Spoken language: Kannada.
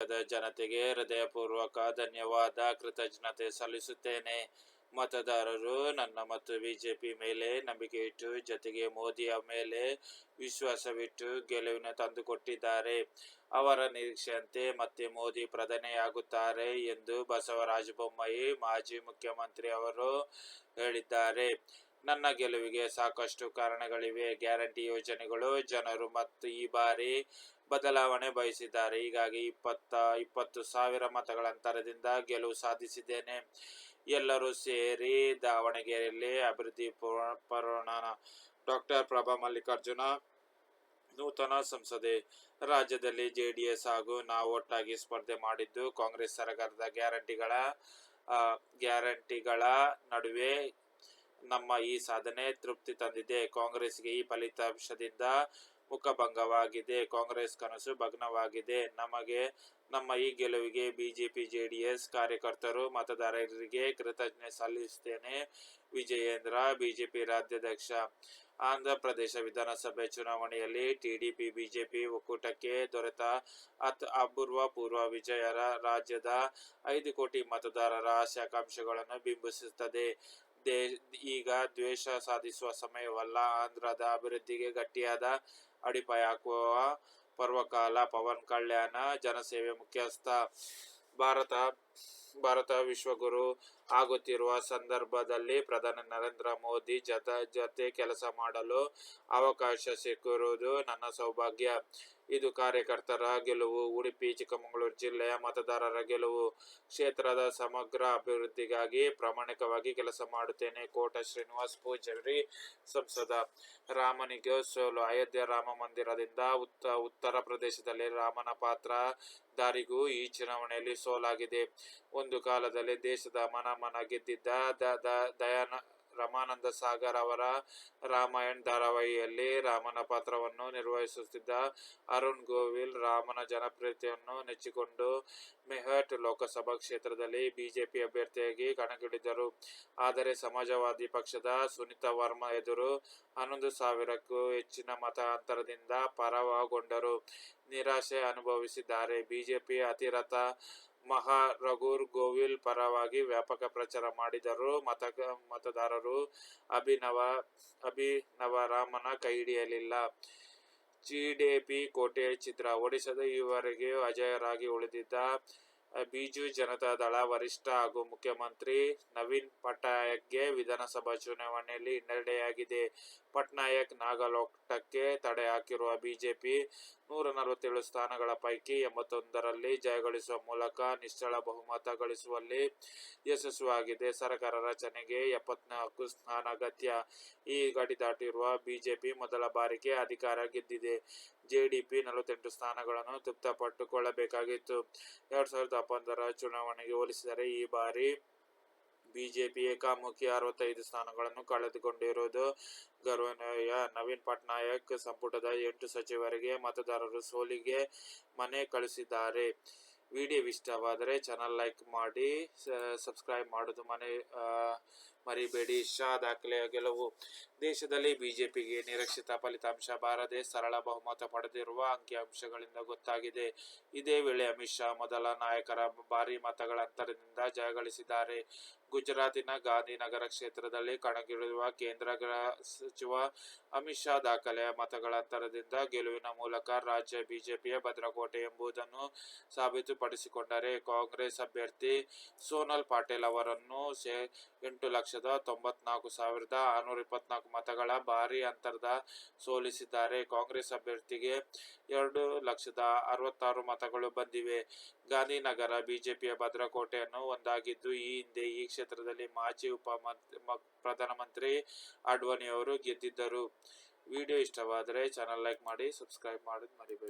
ಜನತೆಗೆ ಹೃದಯಪೂರ್ವಕ ಧನ್ಯವಾದ. ಕೃತಜ್ಞತೆ ಸಲ್ಲಿಸುತ್ತೇನೆ. ಮತದಾರರು ನನ್ನ ಮತ್ತು ಬಿಜೆಪಿ ಮೇಲೆ ನಂಬಿಕೆ ಇಟ್ಟು, ಜೊತೆಗೆ ಮೋದಿಯ ಮೇಲೆ ವಿಶ್ವಾಸವಿಟ್ಟು ಗೆಲುವಿನ ತಂದುಕೊಟ್ಟಿದ್ದಾರೆ ಅವರ ನಿರೀಕ್ಷೆಯಂತೆ ಮತ್ತೆ ಮೋದಿ ಪ್ರಧಾನಿಯಾಗುತ್ತಾರೆ ಎಂದು ಬಸವರಾಜ ಬೊಮ್ಮಾಯಿ, ಮಾಜಿ ಮುಖ್ಯಮಂತ್ರಿ ಅವರು ಹೇಳಿದ್ದಾರೆ. ನನ್ನ ಗೆಲುವಿಗೆ ಸಾಕಷ್ಟು ಕಾರಣಗಳಿವೆ. ಗ್ಯಾರಂಟಿ ಯೋಜನೆಗಳು ಜನರು ಮತ್ತು ಈ ಬಾರಿ ಬದಲಾವಣೆ ಬಯಸಿದ್ದಾರೆ. ಹೀಗಾಗಿ ಇಪ್ಪತ್ತ, ಇಪ್ಪತ್ತು ಸಾವಿರ ಮತಗಳ ಅಂತರದಿಂದ ಗೆಲುವು ಸಾಧಿಸಿದ್ದೇನೆ. ಎಲ್ಲರೂ ಸೇರಿ ದಾವಣಗೆರೆಯಲ್ಲಿ ಅಭಿವೃದ್ಧಿ ಪೂರ್ಣ- ಡಾಕ್ಟರ್ ಪ್ರಭಾ ಮಲ್ಲಿಕಾರ್ಜುನ, ನೂತನ ಸಂಸದೆ. ರಾಜ್ಯದಲ್ಲಿ ಜೆಡಿಎಸ್ ಹಾಗೂ ನಾವು ಒಟ್ಟಾಗಿ ಸ್ಪರ್ಧೆ ಮಾಡಿದ್ದು ಕಾಂಗ್ರೆಸ್ ಸರ್ಕಾರದ ಗ್ಯಾರಂಟಿಗಳ ಗ್ಯಾರಂಟಿಗಳ ನಡುವೆ ನಮ್ಮ ಈ ಸಾಧನೆ ತೃಪ್ತಿ ತಂದಿದೆ. ಕಾಂಗ್ರೆಸ್ಗೆ ಈ ಫಲಿತಾಂಶದಿಂದ ಮುಖಭಂಗವಾಗಿದೆ. ಕಾಂಗ್ರೆಸ್ ಕನಸು ಭಗ್ನವಾಗಿದೆ. ನಮಗೆ, ನಮ್ಮ ಈ ಗೆಲುವಿಗೆ ಬಿಜೆಪಿ, ಜೆಡಿಎಸ್ ಕಾರ್ಯಕರ್ತರು, ಮತದಾರರಿಗೆ ಕೃತಜ್ಞತೆ ಸಲ್ಲಿಸುತ್ತೇನೆ ವಿಜಯೇಂದ್ರ, ಬಿಜೆಪಿ ರಾಜ್ಯಾಧ್ಯಕ್ಷ. ಆಂಧ್ರ ಪ್ರದೇಶ ವಿಧಾನಸಭೆ ಚುನಾವಣೆಯಲ್ಲಿ ಟಿಡಿಪಿ ಬಿಜೆಪಿ ಒಕ್ಕೂಟಕ್ಕೆ ದೊರೆತ ಅತ್ ಅಪೂರ್ವ ಪೂರ್ವ ವಿಜಯರ ರಾಜ್ಯದ ಐದು ಕೋಟಿ ಮತದಾರರ ಆಶಾಕಾಂಕ್ಷೆಗಳನ್ನು ಬಿಂಬಿಸುತ್ತದೆ. ದೇ, ಈಗ ದ್ವೇಷ ಸಾಧಿಸುವ ಸಮಯವಲ್ಲ. ಆಂಧ್ರದ ಅಭಿವೃದ್ಧಿಗೆ ಗಟ್ಟಿಯಾದ ಅಡಿಪಾಯ ಹಾಕುವ ಪರ್ವಕಾಲ, ಪವನ್ ಕಲ್ಯಾಣ, ಜನಸೇವೆ ಮುಖ್ಯಸ್ಥ, ಭಾರತ ಭಾರತ ವಿಶ್ವಗುರು ಆಗುತ್ತಿರುವ ಸಂದರ್ಭದಲ್ಲಿ ಪ್ರಧಾನಿ ನರೇಂದ್ರ ಮೋದಿ ಜತ ಜೊತೆ ಕೆಲಸ ಮಾಡಲು ಅವಕಾಶ ಸಿಕ್ಕಿರುವುದು ನನ್ನ ಸೌಭಾಗ್ಯ. ಇದು ಕಾರ್ಯಕರ್ತರ ಗೆಲುವು, ಉಡುಪಿ, ಚಿಕ್ಕಮಗಳೂರು ಜಿಲ್ಲೆಯ ಮತದಾರರ ಗೆಲುವು. ಕ್ಷೇತ್ರದ ಸಮಗ್ರ ಅಭಿವೃದ್ಧಿಗಾಗಿ ಪ್ರಾಮಾಣಿಕವಾಗಿ ಕೆಲಸ ಮಾಡುತ್ತೇನೆ. ಕೋಟ ಶ್ರೀನಿವಾಸ್ ಪೂಜಾರಿ, ಸಂಸದ. ರಾಮನಿಗೆ ಸೋಲು. ಅಯೋಧ್ಯೆ ರಾಮ ಮಂದಿರದಿಂದ ಉತ್ತ, ಉತ್ತರ ಪ್ರದೇಶದಲ್ಲಿ ರಾಮನ ಪಾತ್ರ ದಾರಿಗೂ ಈ ಚುನಾವಣೆಯಲ್ಲಿ ಸೋಲಾಗಿದೆ. ಒಂದು ಕಾಲದಲ್ಲಿ ದೇಶದ ಮನ ಮನ ಗೆದ್ದಿದ್ದ ದ- ದ- ದಯಾನ, ರಮಾನಂದ ಸಾಗರ್ ಅವರ ರಾಮಾಯಣ್ ಧಾರಾವಾಹಿಯಲ್ಲಿ ರಾಮನ ಪಾತ್ರವನ್ನು ನಿರ್ವಹಿಸುತ್ತಿದ್ದ ಅರುಣ್ ಗೋವಿಲ್ ರಾಮನ ಜನಪ್ರಿಯತೆಯನ್ನು ನೆಚ್ಚಿಕೊಂಡು ಮೆಹಟ್ ಲೋಕಸಭಾ ಕ್ಷೇತ್ರದಲ್ಲಿ ಬಿಜೆಪಿ ಅಭ್ಯರ್ಥಿಯಾಗಿ ಕಣಕ್ಕಿಳಿದರು. ಆದರೆ ಸಮಾಜವಾದಿ ಪಕ್ಷದ ಸುನೀತಾ ವರ್ಮಾ ಎದುರು ಹನ್ನೊಂದು ಸಾವಿರಕ್ಕೂ ಹೆಚ್ಚಿನ ಮತ ಅಂತರದಿಂದ ಪರಾಭವಗೊಂಡರು ನಿರಾಶೆ ಅನುಭವಿಸಿದ್ದಾರೆ. ಬಿಜೆಪಿ ಅತಿರಥ ಮಹಾ ರಘುರ್ ಗೋವಿಲ್ ಪರವಾಗಿ ವ್ಯಾಪಕ ಪ್ರಚಾರ ಮಾಡಿದರು. ಮತ, ಮತದಾರರು ಅಭಿನವ ಅಭಿನವ ರಾಮನ ಕೈ ಹಿಡಿಯಲಿಲ್ಲ. ಜಿಡಿಪಿ ಕೋಟೆ ಚಿತ್ರ ಒಡಿಶಾದ ಈವರೆಗೆ ಅಜಯರಾಗಿ ಉಳಿದಿದ್ದ ಬಿಜು ಜನತಾ ದಳ ವರಿಷ್ಠ ಹಾಗೂ ಮುಖ್ಯಮಂತ್ರಿ ನವೀನ್ ಪಟ್ನಾಯಕ್ಗೆ ವಿಧಾನಸಭಾ ಚುನಾವಣೆಯಲ್ಲಿ ಹಿನ್ನಡೆಯಾಗಿದೆ. ಪಟ್ನಾಯಕ್ ನಾಗಲೋಟಕ್ಕೆ ತಡೆ ಹಾಕಿರುವ ಬಿಜೆಪಿ ನೂರ ನಲವತ್ತೇಳು ಸ್ಥಾನಗಳ ಪೈಕಿ ಎಂಬತ್ತೊಂದರಲ್ಲಿ ಜಯಗಳಿಸುವ ಮೂಲಕ ನಿಶ್ಚಳ ಬಹುಮತ ಗಳಿಸುವಲ್ಲಿ ಯಶಸ್ವಿಯಾಗಿದೆ. ಸರ್ಕಾರ ರಚನೆಗೆ ಎಪ್ಪತ್ನಾಲ್ಕು ಸ್ಥಾನ ಅಗತ್ಯ. ಈ ಗಡಿ ದಾಟಿರುವ ಬಿಜೆಪಿ ಮೊದಲ ಬಾರಿಗೆ ಅಧಿಕಾರ ಗೆದ್ದಿದೆ. ಜೆಡಿಪಿ ನಲವತ್ತೆಂಟು ಸ್ಥಾನಗಳನ್ನು ತೃಪ್ತಪಟ್ಟುಕೊಳ್ಳಬೇಕಾಗಿತ್ತು. ಎರಡ್ ಸಾವಿರದ ಹತ್ತೊಂಬತ್ತರ ಚುನಾವಣೆಗೆ ಹೋಲಿಸಿದರೆ ಈ ಬಾರಿ ಬಿಜೆಪಿ ಏಕಾಮುಖಿ ಅರವತ್ತೈದು ಸ್ಥಾನಗಳನ್ನು ಕಳೆದುಕೊಂಡಿರುವುದು ಗರ್ವನೀಯ. ನವೀನ್ ಪಟ್ನಾಯಕ್ ಸಂಪುಟದ ಎಂಟು ಸಚಿವರಿಗೆ, ಮತದಾರರು ಸೋಲಿಗೆ ಮನೆ ಕಳಿಸಿದ್ದಾರೆ. ವಿಡಿಯೋ ಇಷ್ಟವಾದರೆ ಚಾನಲ್ ಲೈಕ್ ಮಾಡಿ ಸಬ್ಸ್ಕ್ರೈಬ್ ಮಾಡೋದು ಮನೆ ಮರಿಬೇಡಿ. ಶಾ ದಾಖಲೆಯ ಗೆಲುವು. ದೇಶದಲ್ಲಿ ಬಿಜೆಪಿಗೆ ನಿರೀಕ್ಷಿತ ಫಲಿತಾಂಶ. ಬಾರದೆ ಸರಳ ಬಹುಮತ ಪಡೆದಿರುವ ಅಂಕಿಅಂಶಗಳಿಂದ ಗೊತ್ತಾಗಿದೆ. ಇದೇ ವೇಳೆ ಅಮಿತ್ ಶಾ ಮೊದಲ ನಾಯಕರ ಭಾರಿ ಮತಗಳ ಅಂತರದಿಂದ ಜಯಗಳಿಸಿದ್ದಾರೆ ಗುಜರಾತಿನ ಗಾಂಧಿನಗರ ಕ್ಷೇತ್ರದಲ್ಲಿ ಕಣಗಿಳಿಯುವ ಕೇಂದ್ರ ಗೃಹ ಸಚಿವ ಅಮಿತ್ ಶಾ ದಾಖಲೆಯ ಮತಗಳ ಅಂತರದಿಂದ ಗೆಲುವಿನ ಮೂಲಕ ರಾಜ್ಯ ಬಿಜೆಪಿಯ ಭದ್ರಕೋಟೆ ಎಂಬುದನ್ನು ಸಾಬೀತುಪಡಿಸಿಕೊಂಡರೆ ಕಾಂಗ್ರೆಸ್ ಅಭ್ಯರ್ಥಿ ಸೋನಲ್ ಪಾಟೀಲ್ ಅವರನ್ನು ಎಂಟು ಎಂಟು ಲಕ್ಷದ ತೊಂಬತ್ನಾಲ್ಕು ಸಾವಿರದ ಆರುನೂರ ಇಪ್ಪತ್ನಾಲ್ಕು ಮತಗಳ ಭಾರಿ ಅಂತರದ ಸೋಲಿಸಿದ್ದಾರೆ. ಕಾಂಗ್ರೆಸ್ ಅಭ್ಯರ್ಥಿಗೆ ಎರಡು ಲಕ್ಷದ ಅರವತ್ತಾರು ಮತಗಳು ಬಂದಿವೆ. ಗಾಂಧಿನಗರ ಬಿಜೆಪಿಯ ಭದ್ರಕೋಟೆಯನ್ನು ಒಂದಾಗಿದ್ದು, ಈ ಹಿಂದೆ ಈ ಕ್ಷೇತ್ರದಲ್ಲಿ ಮಾಜಿ ಉಪ ಪ್ರಧಾನಮಂತ್ರಿ ಅಡ್ವಾಣಿಯವರು ಗೆದ್ದಿದ್ದರು. ವಿಡಿಯೋ ಇಷ್ಟವಾದರೆ ಚಾನಲ್ ಲೈಕ್ ಮಾಡಿ, ಸಬ್ಸ್ಕ್ರೈಬ್ ಮಾಡೋದು ಮರಿಬೇಡಿ.